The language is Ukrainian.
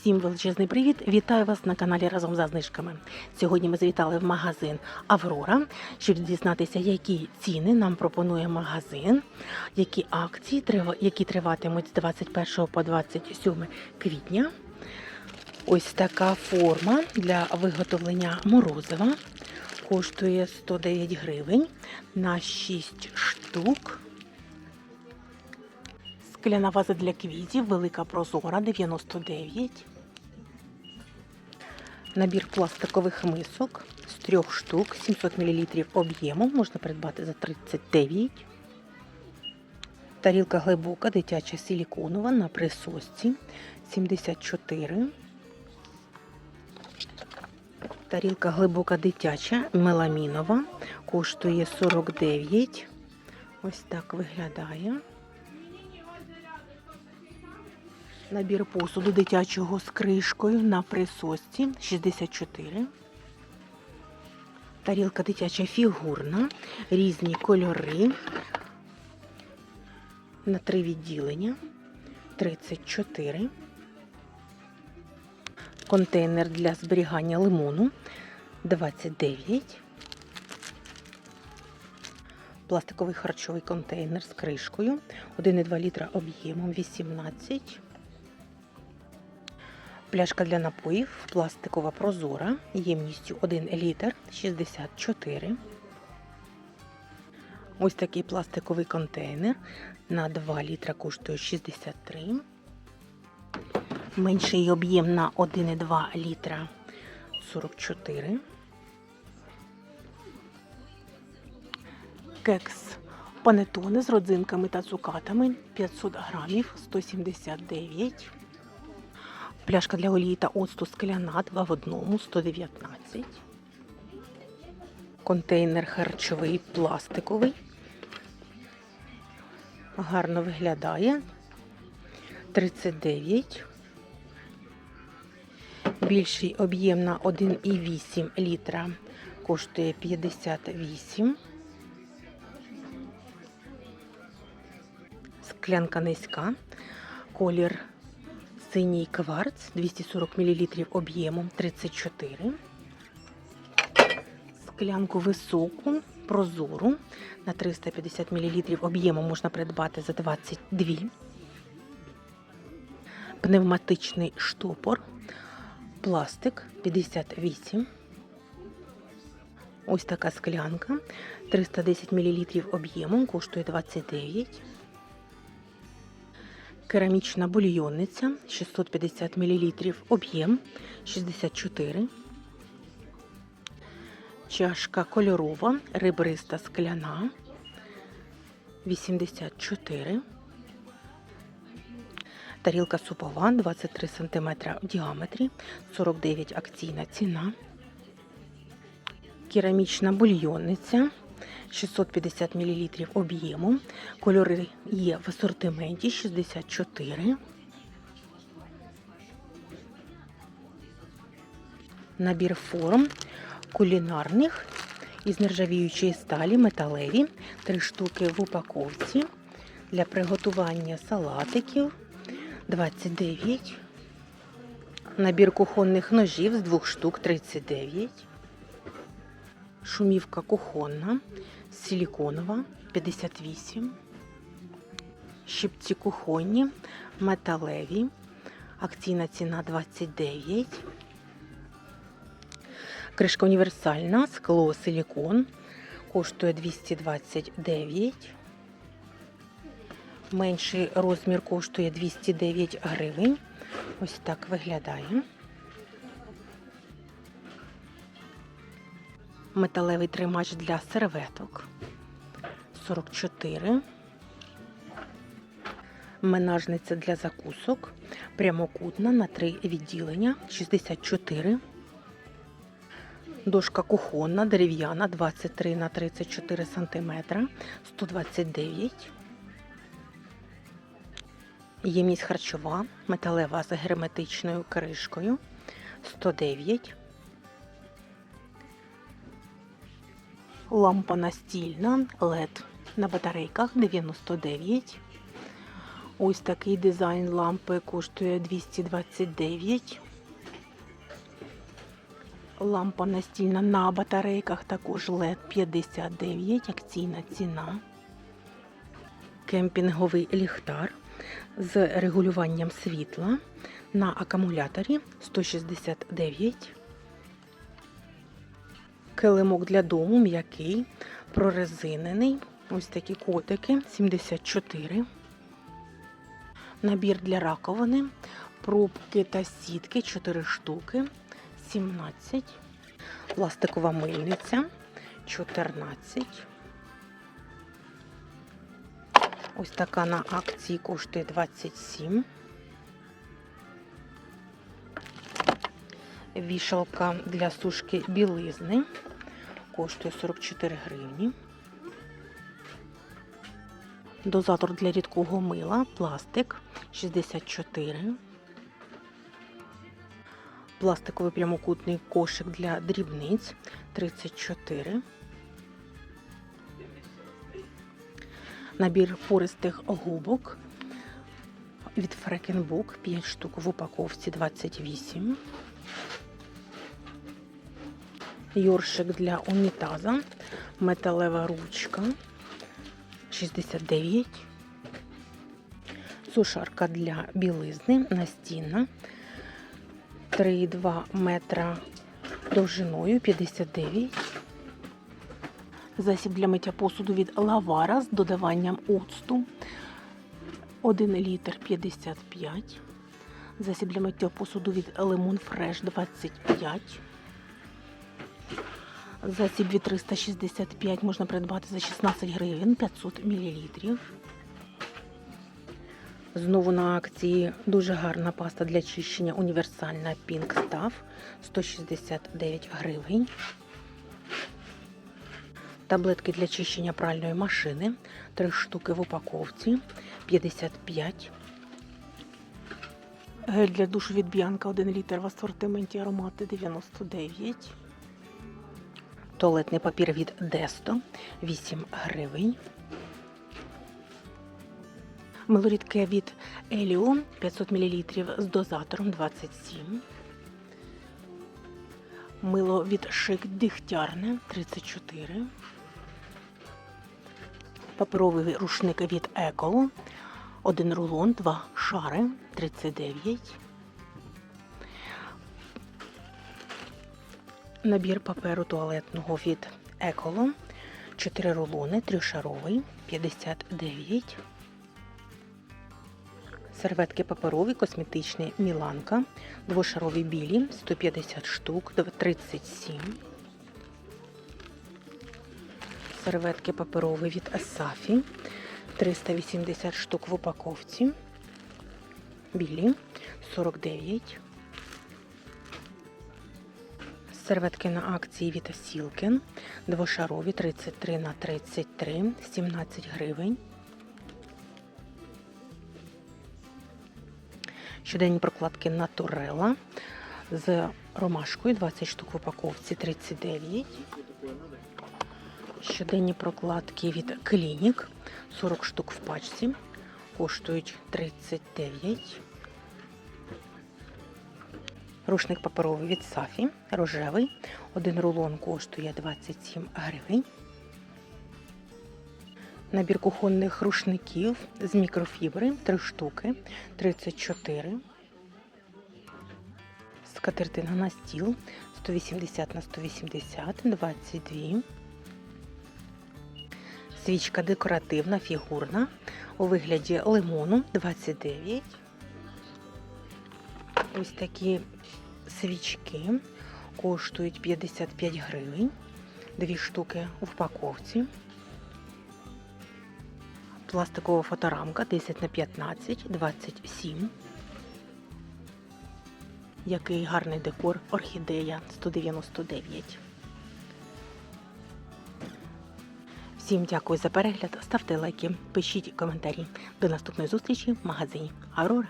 Всім величезний привіт! Вітаю вас на каналі разом за знижками. Сьогодні ми завітали в магазин Аврора, щоб дізнатися, які ціни нам пропонує магазин, які акції, які триватимуть з 21 по 27 квітня. Ось така форма для виготовлення морозива коштує 109 гривень на 6 штук. Скляна ваза для квітів, велика прозора 99. Набір пластикових мисок з трьох штук, 700 мл об'ємом, можна придбати за 39. Тарілка глибока, дитяча силіконова на присосці 74. Тарілка глибока дитяча, меламінова, коштує 49. Ось так виглядає. Набір посуду дитячого з кришкою на присосці 64. Тарілка дитяча фігурна, різні кольори. На три відділення 34. Контейнер для зберігання лимону 29. Пластиковий харчовий контейнер з кришкою 1,2 літра об'ємом 18. Пляшка для напоїв пластикова прозора ємністю 1 літр 64. Ось такий пластиковий контейнер на 2 літра коштує 63. Менший об'єм на 1,2 літра 44. Кекс панетоне з родзинками та цукатами 500 грамів 179. Пляшка для олії та оцту скляна 2 в одному 119. Контейнер харчовий пластиковий. Гарно виглядає. 39. Більший об'єм на 1,8 літра коштує 58. Склянка низька. Колір синій кварц 240 мл об'ємом 34. Склянку високу, прозору на 350 мл об'ємом можна придбати за 22. Пневматичний штопор, пластик 58. Ось така склянка 310 мл об'ємом коштує 29. Керамічна бульйонниця 650 мл об'єм 64. Чашка кольорова, ребриста скляна 84. Тарілка супова 23 см в діаметрі, 49 акційна ціна. Керамічна бульйонниця 650 мл об'ємом. Кольори є в асортименті 64. Набір форм кулінарних із нержавіючої сталі металеві. Три штуки в упаковці для приготування салатиків 29. Набір кухонних ножів з двох штук 39. Шумівка кухонна, силіконова 58. Щипці кухонні, металеві. Акційна ціна 29. Кришка універсальна, скло силікон. Коштує 229. Менший розмір коштує 209 гривень. Ось так виглядає. Металевий тримач для серветок 44. Менажниця для закусок. Прямокутна на три відділення 64. Дошка кухонна, дерев'яна 23 на 34 см 129. Ємність харчова, металева з герметичною кришкою 109. Лампа настільна LED на батарейках 99. Ось такий дизайн лампи коштує 229. Лампа настільна на батарейках також LED 59, акційна ціна. Кемпінговий ліхтар з регулюванням світла на акумуляторі 169. Килимок для дому м'який, прорезинений. Ось такі котики 74. Набір для раковини, пробки та сітки 4 штуки 17. Пластикова мильниця 14. Ось така на акції коштує 27. Вішалка для сушки білизни коштує 44 гривні. Дозатор для рідкого мила, пластик 64. Пластиковий прямокутний кошик для дрібниць 34. Набір пористих губок від Фрекенбук 5 штук в упаковці 28. Йоршик для унітаза, металева ручка 69. Сушарка для білизни настінна 3,2 метра довжиною 59. Засіб для миття посуду від Лавара з додаванням оцту 1 літр 55. Засіб для миття посуду від Lemon Fresh 25. Засіб від 365 можна придбати за 16 гривень 500 мл. Знову на акції дуже гарна паста для чищення універсальна Pink Stuff 169 гривень. Таблетки для чищення пральної машини 3 штуки в упаковці 55. Гель для душу від Б'янка 1 літр в асортименті аромати 99. Туалетний папір від Десто 8 гривень. Милорідке від Еліо 500 мл з дозатором 27. Мило від Шик Дігтярне 34. Паперовий рушник від Еколо. Один рулон, два шари 39. Набір паперу туалетного від Еколо. 4 рулони, трьошаровий 59. Серветки паперові, косметичні Міланка, двошарові білі, 150 штук, 37. Серветки паперові від Асафі, 380 штук в упаковці. Білі, 49. Серветки на акції від Сілкен, двошарові, 33 на 33, 17 гривень. Щоденні прокладки Натурела з ромашкою 20 штук в упаковці 39. Щоденні прокладки від Клінік 40 штук в пачці. Коштують 39. Рушник паперовий від Сафі, рожевий. Один рулон коштує 27 гривень. Набір кухонних рушників з мікрофібри 3 штуки 34. Скатертина на стіл 180 на 180 22. Свічка декоративна, фігурна у вигляді лимону 29. Ось такі свічки коштують 55 гривень. Дві штуки в упаковці. Пластикова фоторамка 10 на 15, 27. Який гарний декор орхідея 199. Всім дякую за перегляд. Ставте лайки, пишіть коментарі. До наступної зустрічі в магазині Аврора.